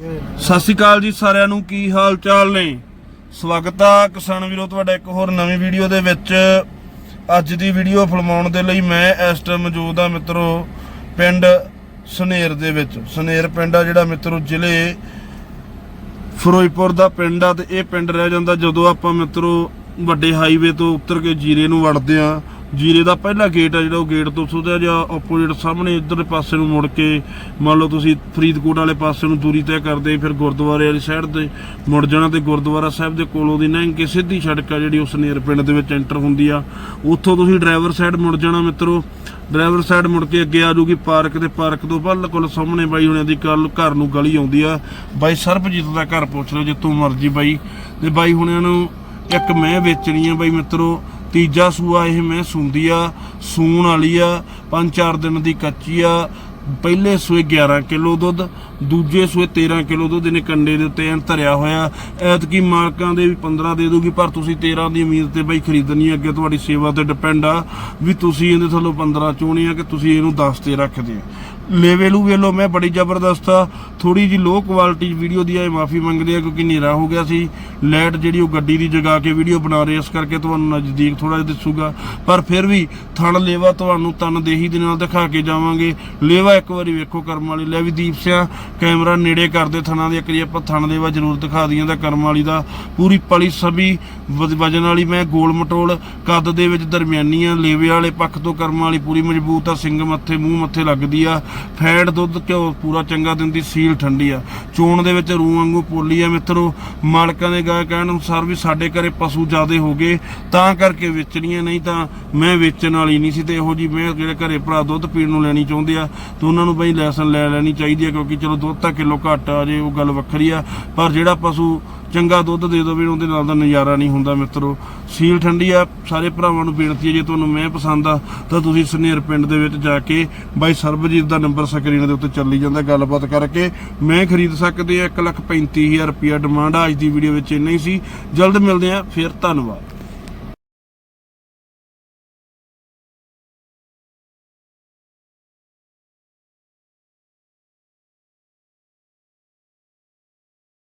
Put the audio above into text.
ਸਤਿ ਸ਼੍ਰੀ ਅਕਾਲ ਜੀ ਸਾਰਿਆਂ ਨੂੰ, ਕੀ ਹਾਲ ਚਾਲ ਨੇ? ਸਵਾਗਤ ਆ ਕਿਸਾਨ ਵੀਰੋ, ਤੁਹਾਡਾ ਇੱਕ ਹੋਰ ਨਵੀਂ ਵੀਡੀਓ ਦੇ ਵਿੱਚ। ਅੱਜ ਦੀ ਵੀਡੀਓ ਫਿਲਮਾਉਣ ਦੇ ਲਈ ਮੈਂ ਇਸ ਟਾਈਮ ਮੌਜੂਦ ਆ ਮਿੱਤਰੋ, ਪਿੰਡ ਸਨੇਰ ਦੇ ਵਿੱਚ। ਸਨੇਰ ਪਿੰਡ ਆ ਜਿਹੜਾ ਮਿੱਤਰੋ, ਜ਼ਿਲ੍ਹੇ ਫਿਰੋਜ਼ਪੁਰ ਦਾ ਪਿੰਡ ਆ ਤੇ ਇਹ ਪਿੰਡ ਰਹਿ ਜਾਂਦਾ ਜਦੋਂ ਆਪਾਂ ਮਿੱਤਰੋ ਵੱਡੇ ਹਾਈਵੇ ਤੋਂ ਉਤਰ ਕੇ ਜੀਰੇ ਨੂੰ ਵੜਦੇ ਆ। ਜੀਰੇ ਦਾ ਪਹਿਲਾ ਗੇਟ ਆ ਜਿਹੜਾ ਉਹ ਗੇਟ ਤੋਂ ਸੁਧਿਆ ਜਾਂ ਆਪੋਜ਼ਿਟ ਸਾਹਮਣੇ ਇੱਧਰਲੇ ਪਾਸੇ ਨੂੰ ਮੁੜ ਕੇ, ਮੰਨ ਲਓ ਤੁਸੀਂ ਫਰੀਦਕੋਟ ਵਾਲੇ ਪਾਸੇ ਨੂੰ ਦੂਰੀ ਤੈਅ ਕਰਦੇ ਫਿਰ ਗੁਰਦੁਆਰੇ ਵਾਲੀ ਸਾਈਡ ਤੇ ਮੁੜ ਜਾਣਾ ਤੇ ਗੁਰਦੁਆਰਾ ਸਾਹਿਬ ਦੇ ਕੋਲੋਂ ਦੀ ਲੰਘ ਕੇ ਸਿੱਧੀ ਸੜਕ ਆ ਜਿਹੜੀ ਉਸ ਨੇਰ ਪਿੰਡ ਦੇ ਵਿੱਚ ਐਂਟਰ ਹੁੰਦੀ ਆ। ਉੱਥੋਂ ਤੁਸੀਂ ਡਰਾਈਵਰ ਸਾਈਡ ਮੁੜ ਜਾਣਾ ਮਿੱਤਰੋ। ਡਰਾਈਵਰ ਸਾਈਡ ਮੁੜ ਕੇ ਅੱਗੇ ਆ ਜੂਗੀ ਪਾਰਕ ਤੇ ਪਾਰਕ ਤੋਂ ਬਿਲਕੁਲ ਸਾਹਮਣੇ ਬਾਈ ਹੁਣਿਆਂ ਦੀ ਕੱਲ ਘਰ ਨੂੰ ਗਲੀ ਆਉਂਦੀ ਆ। ਬਾਈ ਸਰਬਜੀਤ ਦਾ ਘਰ ਪੁੱਛ ਲਓ ਜਿੱਥੋਂ ਮਰਜ਼ੀ ਬਾਈ। ਤੇ ਬਾਈ ਹੁਣਿਆਂ ਨੂੰ ਇੱਕ ਮੈਂ ਵੇਚਣੀ ਆ ਬਾਈ ਮਿੱਤਰੋ। ਤੀਜਾ ਸੂਆ ਇਹ ਮੈਂ ਸੁੰਦੀ ਆ, ਸੂਣ ਵਾਲੀ ਆ, ਪੰਜ ਚਾਰ ਦਿਨ ਦੀ ਕੱਚੀ ਆ। ਪਹਿਲੇ ਸੂਏ 11 ਕਿਲੋ ਦੁੱਧ, ਦੂਜੇ ਸੂਏ 13 ਕਿਲੋ ਦੁੱਧ, ਇਹਨੇ ਕੰਡੇ ਦੇ ਉੱਤੇ ਐਨ ਧਰਿਆ ਹੋਇਆ। ਐਤਕੀ ਮਾਲਕਾਂ ਦੇ ਵੀ 15 ਦੇ ਦੂਗੀ ਪਰ ਤੁਸੀਂ 13 ਦੀ ਉਮੀਦ ਤੇ ਬਈ ਖਰੀਦਣੀ ਅੱਗੇ ਤੁਹਾਡੀ ਸੇਵਾ ਤੇ ਡਿਪੈਂਡ ਆ ਵੀ ਤੁਸੀਂ ਇਹਦੇ ਥੱਲੋਂ 15 ਚੋਣੀ ਆ ਕਿ ਤੁਸੀਂ ਇਹਨੂੰ 10 ਤੇ ਰੱਖਦੇ ਆ। ਲੈਵਲੂ ਵੇਲੋ ਮੈਂ ਬੜੀ ਜ਼ਬਰਦਸਤ ਆ। ਥੋੜੀ ਜੀ ਲੋ ਕੁਆਲਿਟੀ ਵੀਡੀਓ ਦੀ ਆ ਮਾਫੀ ਮੰਗਦੇ ਆ, ਕਿਉਂਕਿ ਹਨੇਰਾ ਹੋ ਗਿਆ ਸੀ। ਲਾਈਟ ਜਿਹੜੀ ਉਹ ਗੱਡੀ ਦੀ ਜਗਾ ਕੇ ਵੀਡੀਓ ਬਣਾ ਰਹੇ ਇਸ ਕਰਕੇ ਤੁਹਾਨੂੰ ਨਜ਼ਦੀਕ ਥੋੜਾ ਜਿਹਾ ਦਿਸੂਗਾ। ਪਰ ਫਿਰ ਵੀ ਥਣ ਲੇਵਾ ਤੁਹਾਨੂੰ ਤਨ ਦੇਹੀ ਦੇ ਨਾਲ ਦਿਖਾ ਕੇ ਜਾਵਾਂਗੇ। ਲੇਵਾ ਇੱਕ ਵਾਰੀ ਵੇਖੋ ਕਰਮ ਵਾਲੀ। ਲੈ ਵੀ ਦੀਪ ਸਿਆ, ਕੈਮਰਾ ਨੇੜੇ ਕਰਦੇ ਥਣਾਂ ਦੇ। ਇੱਕ ਵਾਰੀ ਆਪਾਂ ਥਣ ਲੇਵਾ ਜ਼ਰੂਰ ਦਿਖਾ ਦਈਏ ਦਾ ਕਰਮ ਵਾਲੀ ਦਾ। ਪੂਰੀ ਪਲੀ ਸਭੀ ਵਜ- ਵਜਨ ਵਾਲੀ ਮੈਂ ਗੋਲ ਮਟੋਲ ਕੱਦ ਦੇ ਵਿੱਚ ਦਰਮਿਆਨੀ ਆ। ਲੇਵੇ ਵਾਲੇ ਪੱਖ ਤੋਂ ਕਰਮ ਵਾਲੀ ਪੂਰੀ ਮਜ਼ਬੂਤ ਆ। ਸਿੰਘ ਮੱਥੇ, ਮੂੰਹ ਮੱਥੇ ਲੱਗਦੀ ਆ। ਫੈਟ ਦੁੱਧ ਘਿਓ ਪੂਰਾ ਚੰਗਾ ਦਿੰਦੀ, ਸੀਲ ਠੰਡੀ ਆ। ਚੋਣ ਦੇ ਵਿੱਚ ਰੂਹ ਵਾਂਗੂ ਪੋਲੀ ਆ ਮਿੱਤਰੋ। ਮਾਲਕਾਂ ਦੇ ਗਾਇ ਕਹਿਣ ਅਨੁਸਾਰ ਵੀ ਸਾਡੇ ਘਰੇ ਪਸ਼ੂ ਜ਼ਿਆਦੇ ਹੋ ਗਏ, ਤਾਂ ਕਰਕੇ ਵੇਚਣੀਆਂ ਨਹੀਂ ਤਾਂ ਮੈਂ ਵੇਚਣ ਵਾਲੀ ਨਹੀਂ ਸੀ ਤੇ ਇਹੋ ਜੀ ਮੈਂ ਜਿਹੜੇ ਘਰੇ ਭਰਾ ਦੁੱਧ ਪੀਣ ਨੂੰ ਲੈਣੀ ਚਾਹੁੰਦੇ ਆ, ਤੇ ਉਹਨਾਂ ਨੂੰ ਬਈ ਲੈਸਨ ਲੈ ਲੈਣੀ ਚਾਹੀਦੀ ਆ ਕਿਉਂਕਿ ਚਲੋ ਦੁੱਧ ਤਾਂ ਕਿਲੋ ਘੱਟ ਆ ਜੇ, ਉਹ ਗੱਲ ਵੱਖਰੀ ਆ। ਪਰ ਜਿਹੜਾ ਪਸ਼ੂ ਚੰਗਾ ਦੁੱਧ ਦੇ ਦੋਵੇ, ਉਹਦੇ ਨਾਲ ਦਾ ਨਜ਼ਾਰਾ ਨਹੀਂ ਹੁੰਦਾ ਮਿੱਤਰੋ। ਸੀਲ ਠੰਡੀ ਆ, ਸਾਰੇ ਭਰਾਵਾਂ ਨੂੰ ਬੇਨਤੀ ਹੈ ਜੇ ਤੁਹਾਨੂੰ ਮੈਂ ਪਸੰਦ ਆ, ਤਾਂ ਤੁਸੀਂ ਸਨੇਰ ਪਿੰਡ ਦੇ ਵਿੱਚ ਜਾ ਕੇ ਬਾਈ ਸਰਬਜੀਤ ਦਾ ਨੰਬਰ ਸਕਰੀਨ ਦੇ ਉੱਤੇ ਚੱਲੀ ਜਾਂਦਾ, ਗੱਲਬਾਤ ਕਰਕੇ। ਮੈਂ ਖਰੀਦ ਸਕਦੇ ਆ 135000 ਰੁਪਿਆ ਡਿਮਾਂਡ ਆ। ਅੱਜ ਦੀ ਵੀਡੀਓ ਵਿੱਚ ਇੰਨਾ ਹੀ ਸੀ। ਜਲਦ ਮਿਲਦੇ ਆ ਫਿਰ ਧੰਨਵਾਦ।